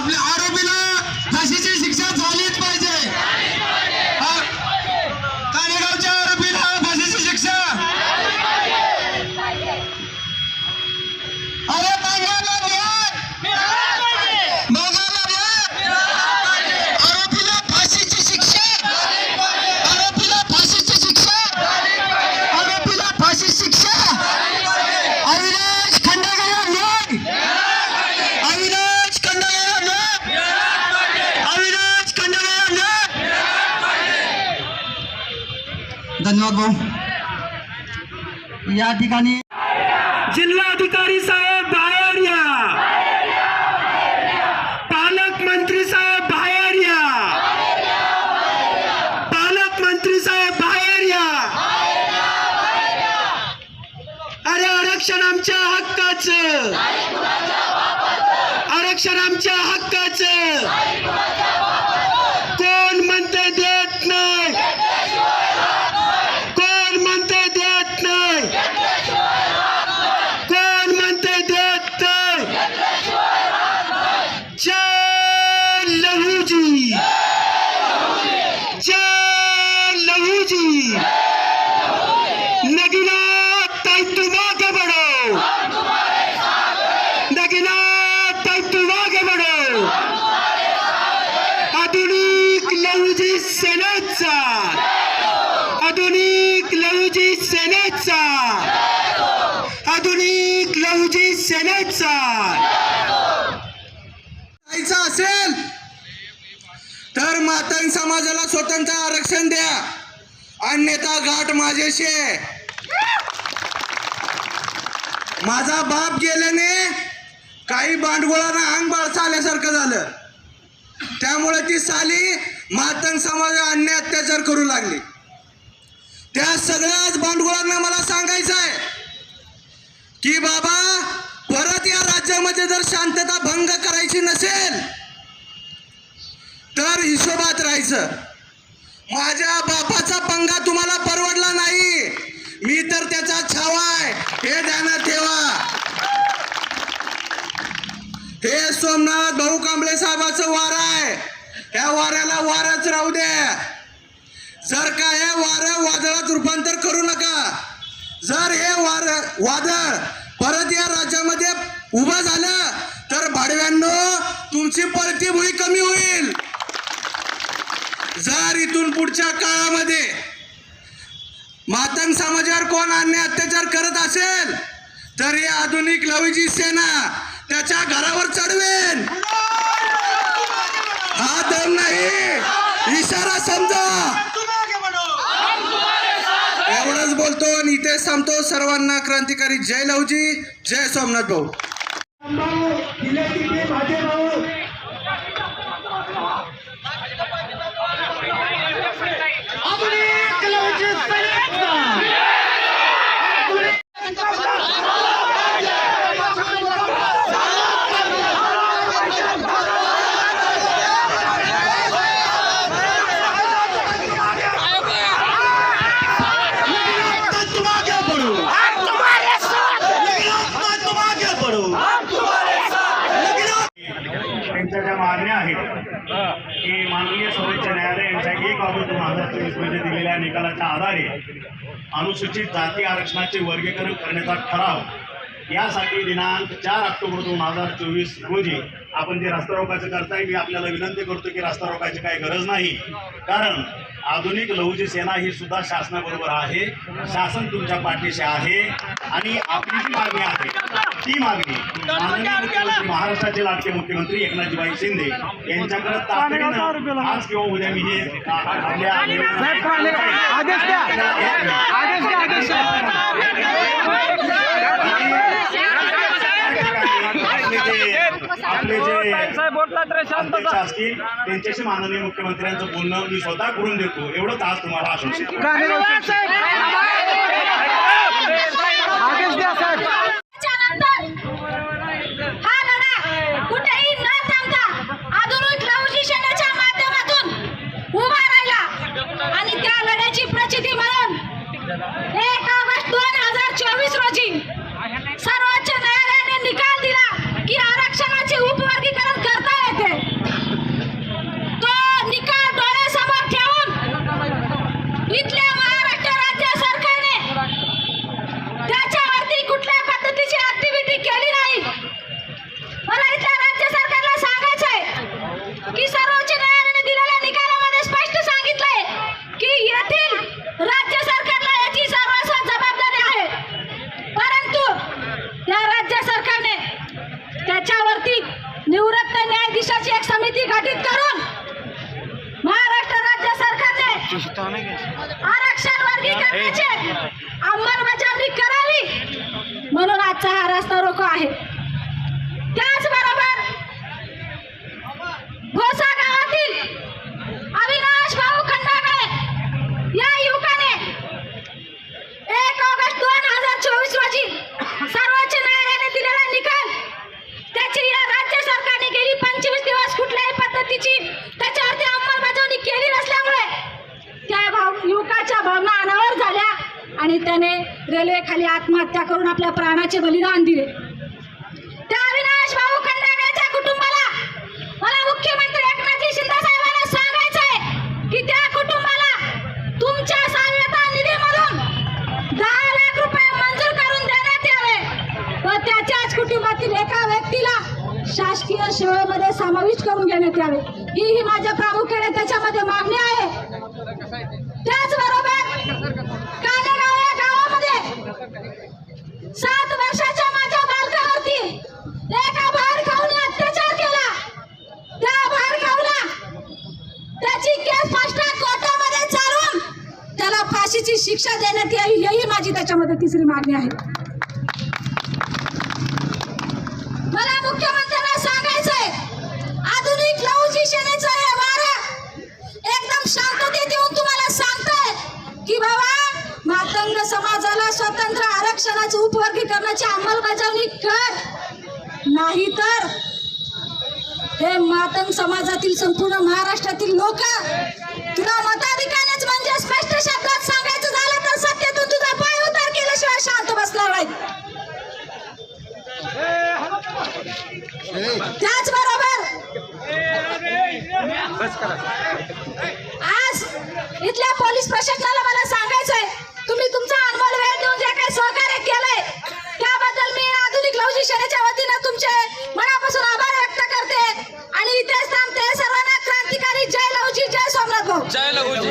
आपल्या आरोपीला फाशीची शिक्षा झालीच पाहिजे. धन्यवाद भाऊ. या ठिकाणी जिल्हाधिकारी साहेब बाहेर या पालकमंत्री साहेब बाहेर या पालकमंत्री साहेब बाहेर या अरे आरक्षण आमच्या हक्काचं. आरक्षण आमच्या हक्काचं कोण म्हणते देत नाही कोण म्हणते देत नाही कोण म्हणते देत नाही जय लहूजी जय लहूजी नगीना ताई तुम आगे बढ़ो नगीना ताई तुम आगे बढ़ो लळूजी सेनेचा. आधुनिक लहूजी सेनेचा. आधुनिक लळूजी सेनेचा. जायचं असेल तर मातंग समाजाला स्वतंत्र आरक्षण द्या. अन्यथा घाट माझ्याशी आहे. माझा बाप गेल्याने काही भांडगोळांना अंग बाळसा आल्यासारखं झालं. त्यामुळे ती साली मातंग समाज अन्य अत्याचार करू लागले. त्या सगळ्याच बांडगुळांना मला सांगायचं आहे की बाबा परत या राज्यामध्ये जर शांतता भंग करायची नसेल तर हिशोबात राहायचं. माझ्या बापाचा पंगा तुम्हाला परवडला नाही. मी तर त्याचा छावा आहे. हे ध्यानात ठेवा. हे सोमनाथ भाऊ कांबळे साहेबाचं वार आहे. या वाऱ्याला वाऱ्याच राहू द्या जर का हे वारं वादळात रूपांतर करू नका जर हे वार वादळ परत या राज्यामध्ये उभं झालं तर भाडव्यांनो तुमची पळती भुई कमी होईल. जर इथून पुढच्या काळामध्ये मातंग समाजावर कोण अन्य अत्याचार करत असेल तर ही आधुनिक लवीची सेना त्याच्या घरावर चढवेन हा नाही. इशारा समजा. एवढंच बोलतो आणि इथे थांबतो सर्वांना क्रांतिकारी जय लवजी जय सोमनाथ भाऊ. की माननीय सर्वोच्च न्यायालय यांच्या एक ऑगस्ट दोन हजार चोवीसमध्ये दिलेल्या निकालाच्या आधारे अनुसूचित जाती आरक्षणाचे वर्गीकरण करण्याचा ठराव यासाठी दिनांक चार ऑक्टोबर दोन हजार चोवीस रोजी आपण जे रास्ता रोकायचं करताय मी आपल्याला विनंती करतो की रास्ता रोकायची काही गरज नाही. कारण आधुनिक लहुजी सेना ही सुद्धा शासनाबरोबर आहे शासन तुमच्या पाठीशी आहे आणि आपली जी मागणी आहे ती मागणी. महाराष्ट्राचे लाडके मुख्यमंत्री एकनाथजीभाई शिंदे यांच्याकडे तातडीनं आज किंवा उद्या मी हे आपल्या आदेश द्या. आदेश द्या. आदेश द्या. आपले जे असतील त्यांच्याशी माननीय मुख्यमंत्र्यांचं बोलणं मी स्वतः करून देतो. एवढंच आज तुम्हाला आश्वासन देतो. आदेश द्या साहेब त्याच्यानंतर हा लढा कुठेही न थांबता आधुनिक लवजी सेनेच्या माध्यमातून उभा राहिला आणि त्या लढ्याची प्रचिती म्हणून एक ऑगस्ट दोन हजार चोवीस रोजी सर्वोच्च न्यायालयाने निकाल दिला की आरक्षणाचे उपवर्गीकरण करता येते निवृत्त न्यायाधीशाची एक समिती गठीत करून महाराष्ट्र राज्य सरकारने आरक्षण वर्गीकरणाची अंमलबजावणी करावी. म्हणून आजचा हा रस्ता रोको आहे. त्याचबरोबर भोसा गावातील अविनाश भाऊ खंडागळे या युवकाने एक ऑगस्ट दोन हजार चोवीस रोजी सर्वोच्च न्यायालयाने दिलेला निकाल त्याची या राज्य सरकारने गेली पंचवीस दिवस कुठल्याही पद्धतीची त्याच्यावरती अंमलबजावणी केली नसल्यामुळे त्या भाव युवकाच्या भावना अनावर झाल्या. आणि त्याने रेल्वे खाली आत्महत्या करून आपल्या प्राणाचे बलिदान दिले. त्या अविनाश भाऊ खंडागळ्याच्या कुटुंबाला मला मुख्यमंत्री एकनाथजी शिंदे साहेबांना सांगायचं आहे की त्या कुटुंबाला तुमच्या सहाय्यता निधीमधून दहा लाख रुपये मंजूर करून देण्यात यावे व त्याच्याच कुटुंबातील एका व्यक्तीला शासकीय सेवेमध्ये समाविष्ट करून घेण्यात यावे. ही ही माझ्या प्रामुख्याने त्याच्यामध्ये मागणी आहे त्याचबरोबर कानेगाव या गावामध्ये सात वर्षाच्या माझ्या बालकावरती एका बाहेर खाऊने अत्याचार केला त्या बाहेर खाऊला त्याची केस फास्ट ट्रॅक कोर्टामध्ये चालून त्याला फाशीची शिक्षा देण्यात यावी हेही माझी त्याच्यामध्ये तिसरी मागणी आहे. मला मुख्यमंत्र्यांना सांगायचंय आधुनिक लहुजी सेनेचं हे वारं एकदम शांततेत येऊन तुम्हाला सांगताय की बाबा मातंग समाजाला स्वतंत्र आरक्षणाचे उपवर्गीकरणाची अंमलबजावणी कर. नाही तर हे मातंग समाजातील संपूर्ण महाराष्ट्रातील लोक तुला मताधिकार पोलीस प्रशासनाला मला सांगायचंय. तुम्ही तुमचा अनमोल वेळ देऊन जे काही सहकार्य केलंय त्याबद्दल मी आधुनिक लवजी सेनेच्या वतीनं तुमचे मनापासून आभार व्यक्त करते. आणि इथेच थांबते सर्वांना क्रांतिकारी जय लवजी जय सोमनाथ भाऊ. जय लवजी.